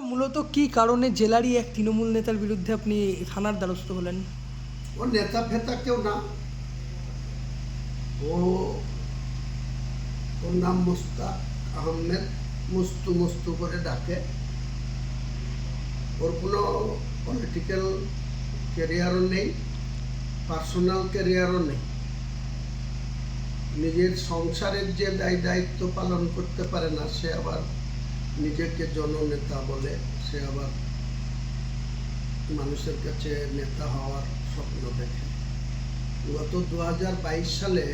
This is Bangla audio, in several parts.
মূলত কি কারণে জেলারই এক তৃণমূল নেতার বিরুদ্ধে আপনি থানার দ্বারস্থ হলেন? ও নেতা ফেতা কেউ না। ও, ওর নাম মুস্তাক আহমেদ, মুস্তু মুস্তু করে ডাকে। ওর কোনো পলিটিক্যাল ক্যারিয়ারও নেই পার্সোনাল ক্যারিয়ারও নেই। নিজের সংসারের যে দায় দায়িত্ব পালন করতে পারে না, সে আবার নিজেকে জননেতা বলে সে আবার মানুষের কাছে নেতা হওয়ার স্বপ্ন দেখে। গত দু সালে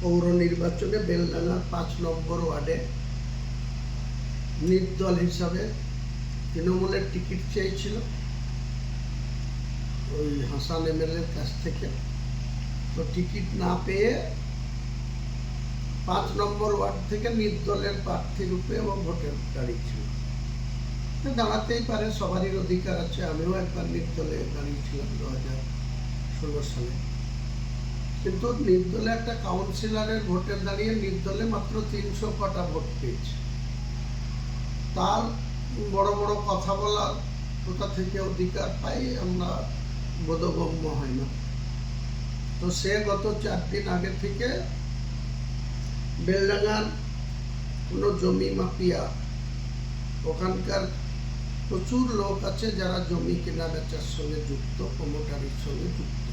পৌর নির্বাচনে বেলডাঙ্গার পাঁচ নম্বর ওয়ার্ডে নির্দল হিসাবে তৃণমূলের টিকিট চেয়েছিল। ওই হাসান এমএলএর কাছ থেকে। তো টিকিট না পেয়ে পাঁচ নম্বর ওয়ার্ড থেকে নির্দলের প্রার্থী রূপে ও ভোটের দাঁড়িয়েছিল দাঁড়াতেই পারে, সবারই অধিকার আছে। আমিও একবার নির্দলে দাঁড়িয়েছিলাম দু হাজার ষোলো সালে। কিন্তু নির্দলে একটা কাউন্সিলরের ভোটে দাঁড়িয়ে নির্দলে মাত্র তিনশো কটা ভোট পেয়েছে। তার বড় বড় কথা বলার কোথা থেকে অধিকার পাই আমরা বোধগম্য হয় না। তো সে গত চার দিন আগে থেকে বেলডাঙ্গার কোনো জমি মাফিয়া। ওখানকার প্রচুর লোক আছে যারা জমি কেনা বেচার সঙ্গে যুক্ত প্রমোটারির সঙ্গে যুক্ত।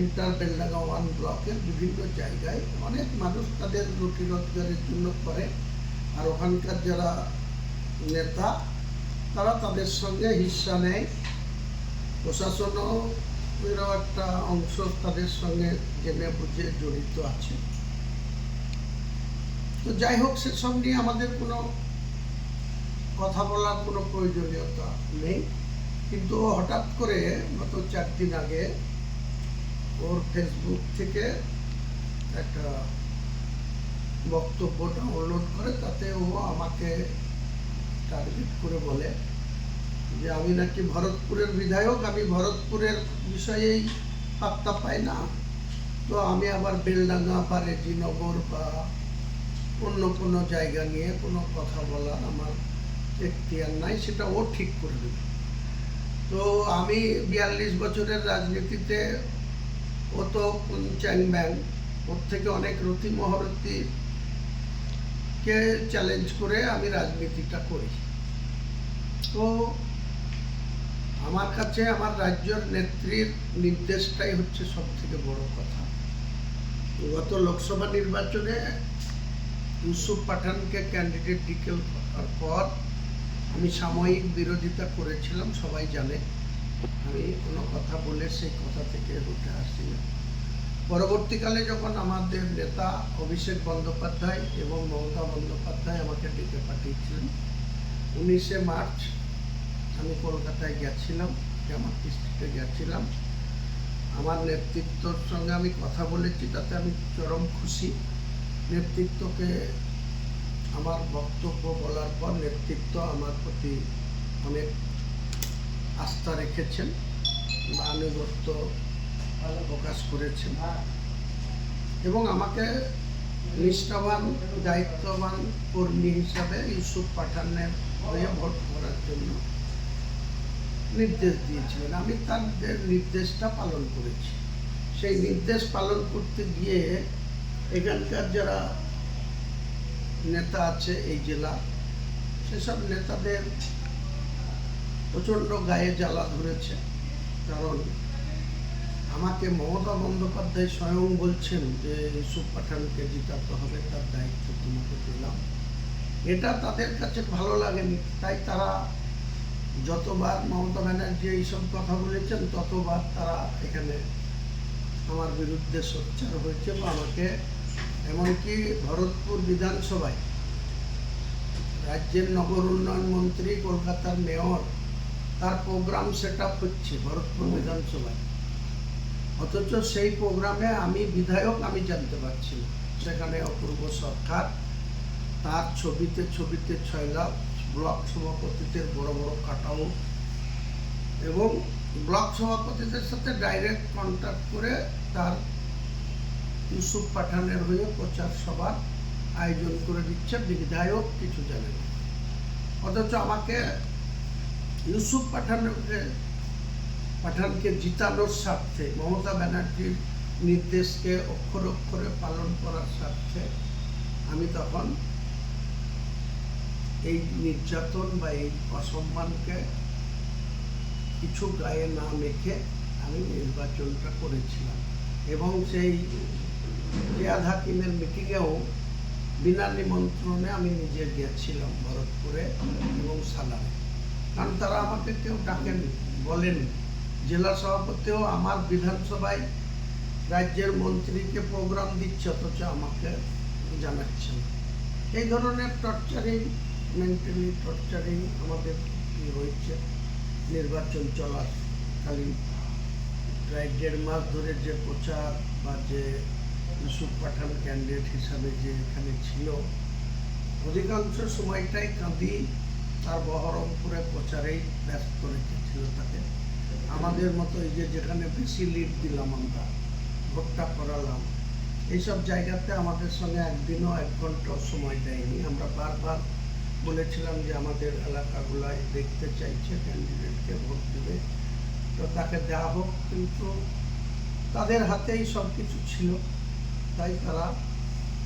ইন্টার বেলডাঙ্গা ওয়ান ব্লকের বিভিন্ন জায়গায় অনেক মানুষ তাদের রুটি রোজগারের জন্য করে। আর ওখানকার যারা নেতা, তারা তাদের সঙ্গে হিস্সা নেয়। প্রশাসনও একটা অংশ তাদের সঙ্গে জেনে বুঝে জড়িত আছে। তো যাই হোক সেসব নিয়ে আমাদের কোনো কথা বলার কোনো প্রয়োজনীয়তা নেই। কিন্তু হঠাৎ করে গত চার দিন আগে ওর ফেসবুক থেকে একটা বক্তব্য ডাউনলোড করে, তাতে ও আমাকে টার্গেট করে বলে যে, আমি নাকি ভরতপুরের বিধায়ক, আমি ভরতপুরের বিষয়েই পাত্তা পাই না। তো আমি আবার বেলডাঙ্গা বা রেজিনগর বা অন্য কোনো জায়গা নিয়ে কোনো কথা বলা আমার এখতিয়ার নাই, সেটা ও ঠিক করে তো আমি বিয়াল্লিশ বছরের রাজনীতিতে, ও তো চ্যাং ব্যাং ওর থেকে অনেক রতি মহরতি কে চ্যালেঞ্জ করে আমি রাজনীতিটা করি। তো আমার কাছে আমার রাজ্যের নেত্রীর নির্দেশটাই হচ্ছে সব থেকে বড় কথা। গত লোকসভা নির্বাচনে ইউসুফ পাঠানকে ক্যান্ডিডেট ডিকেল করার পর আমি সাময়িক বিরোধিতা করেছিলাম, সবাই জানে। আমি কোনো কথা বলে সেই কথা থেকে উঠে আসি না। পরবর্তীকালে যখন আমাদের নেতা অভিষেক বন্দ্যোপাধ্যায় এবং মমতা বন্দ্যোপাধ্যায় আমাকে ডেকে পাঠিয়েছিলেন, উনিশে মার্চ আমি কলকাতায় গেছিলাম জামাত ডিস্ট্রিক্টে গেছিলাম। আমার নেতৃত্বর সঙ্গে আমি কথা বলেছি, তাতে আমি চরম খুশি। নেতৃত্বকে আমার বক্তব্য বলার পর নেতৃত্ব আমার প্রতি অনেক আস্থা রেখেছেন বা আনুগত্য প্রকাশ করেছেন। এবং আমাকে নিষ্ঠাবান, দায়িত্ববান কর্মী হিসাবে ইউসুফ পাঠানের হয়ে ভোট করার জন্য নির্দেশ দিয়েছিলেন। আমি তাদের নির্দেশটা পালন করেছি। সেই নির্দেশ পালন করতে গিয়ে এখানকার যারা নেতা আছে এই জেলা, সেসব নেতাদের প্রচণ্ড গায়ে জ্বালা ধরেছে। কারণ আমাকে মমতা বন্দ্যোপাধ্যায় স্বয়ং বলছেন যে, ইউসুফ পাঠানকে জিতাতে হবে, তার দায়িত্ব তোমাকে দিলাম এটা তাদের কাছে ভালো লাগেনি। তাই তারা যতবার মমতা ব্যানার্জি এইসব কথা বলেছেন, ততবার তারা এখানে আমার বিরুদ্ধে সোচ্চার হয়েছে বা আমাকে এমনকি ভরতপুর বিধানসভায় রাজ্যের নগর উন্নয়ন মন্ত্রী কলকাতার মেয়র তার প্রোগ্রাম সেট আপ হচ্ছে ভরতপুর বিধানসভায়। অথচ সেই প্রোগ্রামে আমি বিধায়ক আমি জানতে পারছি না। সেখানে অপূর্ব সরকার তার ছবিতে ছবিতে ছয়লা ব্লক সভাপতিদের বড় বড় কাটাও এবং ব্লক সভাপতিদের সাথে ডাইরেক্ট কন্ট্যাক্ট করে তার ইউসুফ পাঠানের হয়ে প্রচার সভার আয়োজন করে দিচ্ছে বিধায়ক কিছু জানে না। অথচ আমাকে ইউসুফ পাঠানকে পাঠানকে জিতানোর স্বার্থে, মমতা ব্যানার্জির নির্দেশকে অক্ষর অক্ষরে পালন করার স্বার্থে আমি তখন এই নির্যাতন বা এই অসম্মানকে কিছু গায়ে না মেখে আমি নির্বাচনটা করেছিলাম। এবং সেই রিয়াদ হাকিমের মিটিংয়েও বিনা নিমন্ত্রণে আমি নিজে গিয়েছিলাম ভরতপুরে এবং সালামে। কারণ তারা আমাকে কেউ ডাকেনি, বলেনি। জেলা সভাপতিও আমার বিধানসভায় রাজ্যের মন্ত্রীকে প্রোগ্রাম দিচ্ছে, অথচ আমাকে জানাচ্ছে না এই ধরনের টর্চারিং, মেন্টালি টর্চারিং আমাদের কি হয়েছে? নির্বাচন চলাকালীন প্রায় দেড় মাস ধরে যে প্রচার বা যে ইউসুফ পাঠান ক্যান্ডিডেট হিসাবে যে এখানে ছিল। অধিকাংশ সময়টাই কাঁদি, তার বহরমপুরে প্রচারেই ব্যস্ত রেখেছিল তাকে। আমাদের মতো এই যে যেখানে বেশি লিড দিলাম আমরা, ভোটটা করালাম, এইসব জায়গাতে আমাদের সঙ্গে একদিনও এক ঘন্টাও সময় দেয়নি। আমরা বারবার বলেছিলাম যে আমাদের এলাকাগুলায় দেখতে চাইছে ক্যান্ডিডেটকে ভোট দেবে। তো তাকে দেওয়া হোক, কিন্তু তাদের হাতেই সব কিছু ছিল। তাই তারা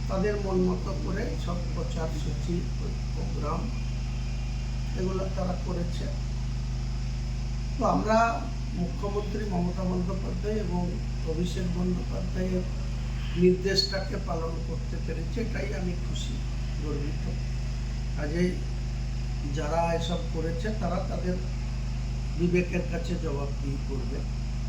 তাদের মন মতো করে সব প্রচার সূচি, প্রোগ্রাম এগুলো তারা করেছে। তো আমরা মুখ্যমন্ত্রী মমতা বন্দ্যোপাধ্যায় এবং অভিষেক বন্দ্যোপাধ্যায়ের নির্দেশটাকে পালন করতে পেরেছি, এটাই আমি খুশি, গর্বিত। কাজেই যারা এসব করেছে, তারা তাদের বিবেকের কাছে জবাবদিহি করবে।